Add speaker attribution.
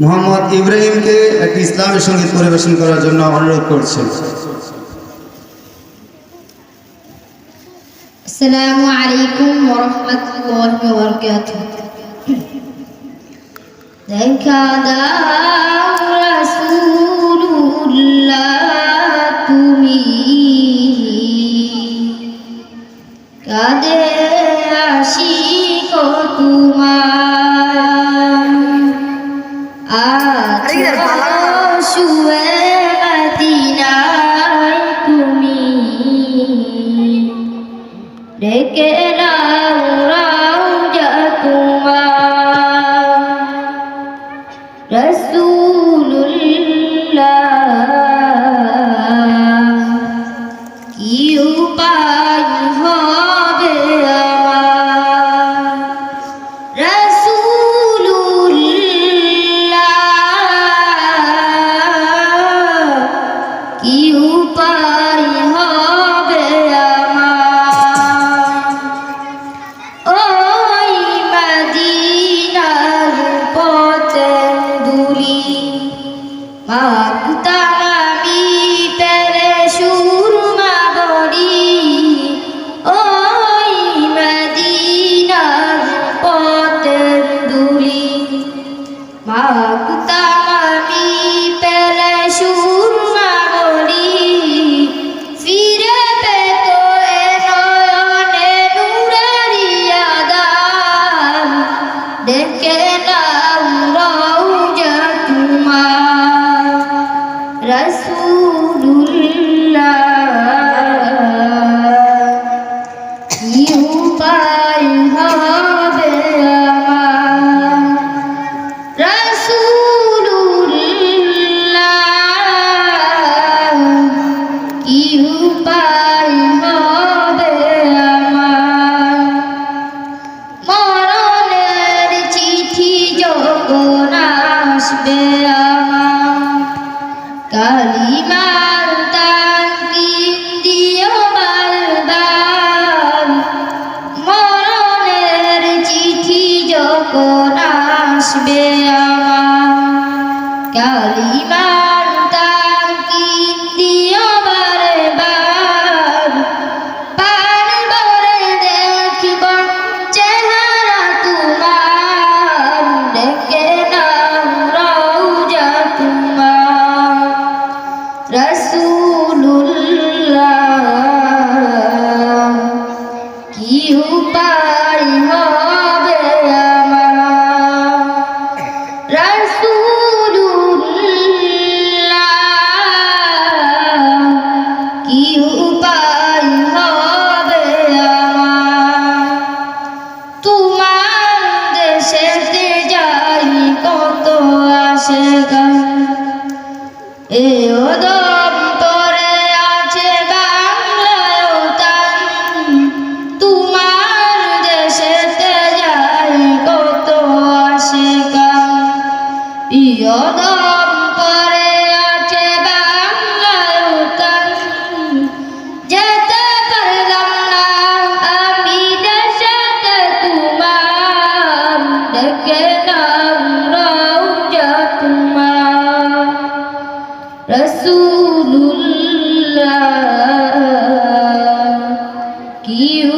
Speaker 1: মোহাম্মদ ইব্রাহিমকে একটি ইসলামী সংগীত পরিবেশন করার জন্য অনুরোধ করছেন
Speaker 2: আসসালামু তুমি। কাদে তোমার শুয়ে মদিনায় তুমি ডেকে রাও নাম যখন আসবে আমার? কালিমা আছে গান এ ওদম পরে আছে বাংলায় তান তোমার দেশেতে যাই কত আসে গান। ইয়দম Again, I'm রসুল্লাহ কি